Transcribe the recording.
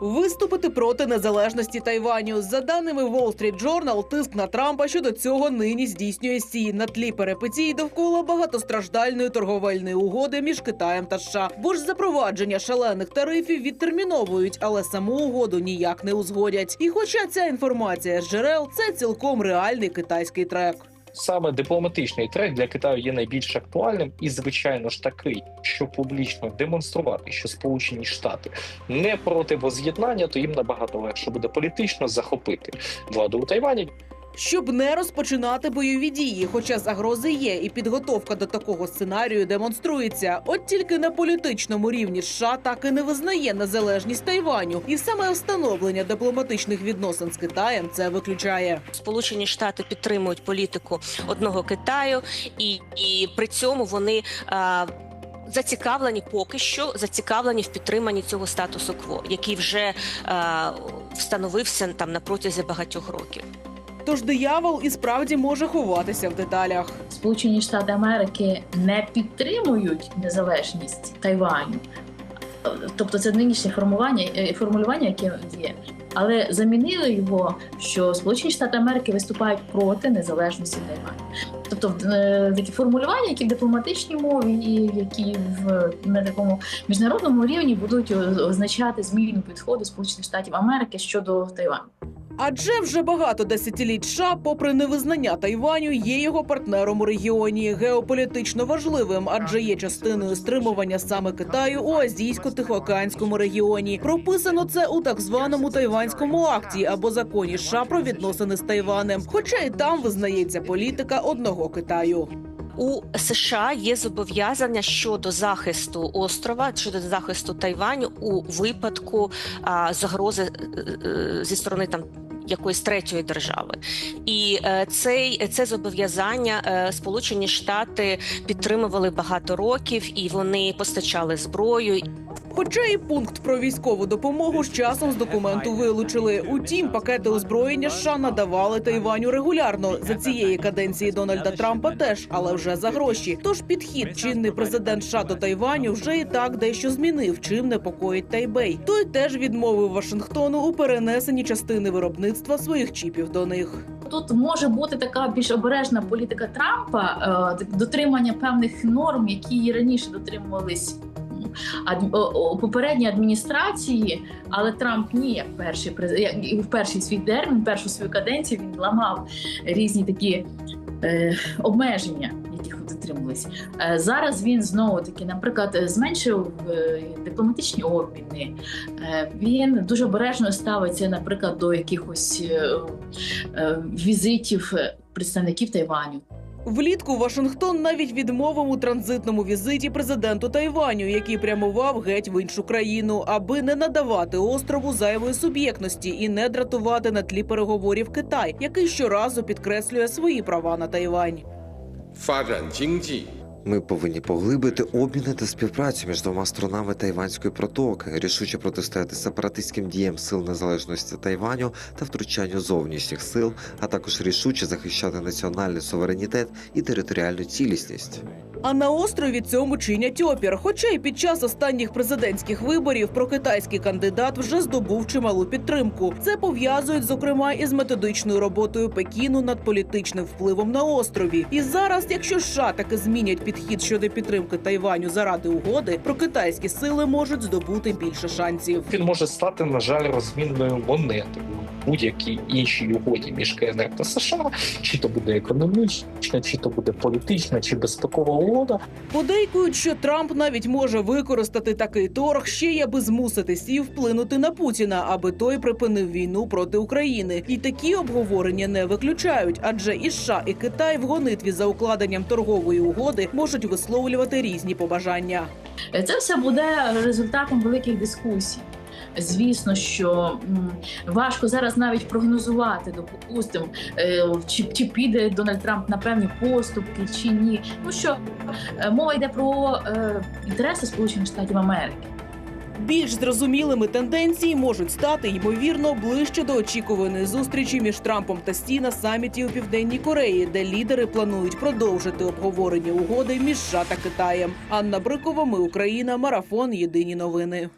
Виступити проти незалежності Тайваню за даними Wall Street Journal, тиск на Трампа щодо цього нині здійснює Сі на тлі перипетій довкола багатостраждальної торговельної угоди між Китаєм та США. Бо ж запровадження шалених тарифів відтерміновують, але саму угоду ніяк не узгодять. І хоча ця інформація з джерел, це цілком реальний китайський трек. Саме дипломатичний трек для Китаю є найбільш актуальним і, звичайно ж, такий, що публічно демонструвати, що Сполучені Штати не проти воз'єднання, то їм набагато легше буде політично захопити владу у Тайвані. Щоб не розпочинати бойові дії, хоча загрози є, і підготовка до такого сценарію демонструється. От тільки на політичному рівні США так і не визнає незалежність Тайваню, і саме встановлення дипломатичних відносин з Китаєм це виключає. Сполучені Штати підтримують політику одного Китаю, і, і при цьому вони. А, Зацікавлені поки що зацікавлені в підтриманні цього статусу кво, який вже е, встановився там на протязі багатьох років. Тож диявол і справді може ховатися в деталях. Сполучені Штати Америки не підтримують незалежність Тайваню. Тобто це нинішнє формування, е, формулювання, яке є, але замінили його, що Сполучені Штати Америки виступають проти незалежності Тайваню. Тобто е, такі формулювання, які в дипломатичній мові, які в на такому міжнародному рівні будуть означати зміну підходу Сполучених Штатів Америки щодо Тайваню. Адже вже багато десятиліть США, попри невизнання Тайваню, є його партнером у регіоні геополітично важливим, адже є частиною стримування саме Китаю у азійсько-тихоокеанському регіоні. Прописано це у так званому тайванському акті або законі США про відносини з Тайванем. Хоча і там визнається політика одного Китаю. У США є зобов'язання щодо захисту острова, щодо захисту Тайваню у випадку а, загрози е, е, зі сторони там. Якоїсь третьої держави, і е, цей це зобов'язання е, Сполучені Штати підтримували багато років, і вони постачали зброю. Хоча і пункт про військову допомогу з часом з документу вилучили. Утім, пакети озброєння США надавали Тайваню регулярно за цієї каденції Дональда Трампа теж, але вже за гроші. Тож підхід чинний президент США до Тайваню вже і так дещо змінив, чим непокоїть Тайбей. Той теж відмовив Вашингтону у перенесенні частини виробництва своїх чіпів до них. Тут може бути така більш обережна політика Трампа, е, дотримання певних норм, які раніше дотримувались попередній адміністрації, але Трамп ні, як перший як в перший свій термін, першу свою каденцію він ламав різні такі е, обмеження, яких дотримувались. Е, зараз він знову таки, наприклад, зменшив е, дипломатичні обміни. Е, він дуже обережно ставиться, наприклад, до якихось. е, е, візитів представників Тайваню. Влітку Вашингтон навіть відмовив у транзитному візиті президенту Тайваню, який прямував геть в іншу країну, аби не надавати острову зайвої суб'єктності і не дратувати на тлі переговорів Китай, який щоразу підкреслює свої права на Тайвань. Ми повинні поглибити обміни та співпрацю між двома сторонами Тайванської протоки, рішуче протистояти сепаратистським діям сил незалежності Тайваню та втручанню зовнішніх сил, а також рішуче захищати національний суверенітет і територіальну цілісність. А на острові цьому чинять опір. Хоча й під час останніх президентських виборів прокитайський кандидат вже здобув чималу підтримку. Це пов'язують зокрема із методичною роботою Пекіну над політичним впливом на острові. І зараз, якщо США таки змінять підтримку, підхід щодо підтримки Тайваню заради угоди, прокитайські сили можуть здобути більше шансів. Він може стати, на жаль, розмінною монетою будь-якій іншій угоді між КНР та США, чи то буде економічна, чи то буде політична, чи безпекова угода. Подейкують, що Трамп навіть може використати такий торг ще й аби змусити Сі вплинути на Путіна, аби той припинив війну проти України. І такі обговорення не виключають, адже і США, і Китай в гонитві за укладенням торгової угоди можуть висловлювати різні побажання. Е, Це все буде результатом великих дискусій. Звісно, що важко зараз навіть прогнозувати, допустимо, е, чи, чи піде Дональд Трамп на певні поступки, чи ні. Ну що е, мова йде про інтереси Сполучених Штатів Америки. Більш зрозумілими тенденції можуть стати ймовірно ближче до очікуваної зустрічі між Трампом та Сі на саміті у південній Кореї, де лідери планують продовжити обговорення угоди між США та Китаєм. Анна Брикова, ми Україна, марафон. Єдині новини.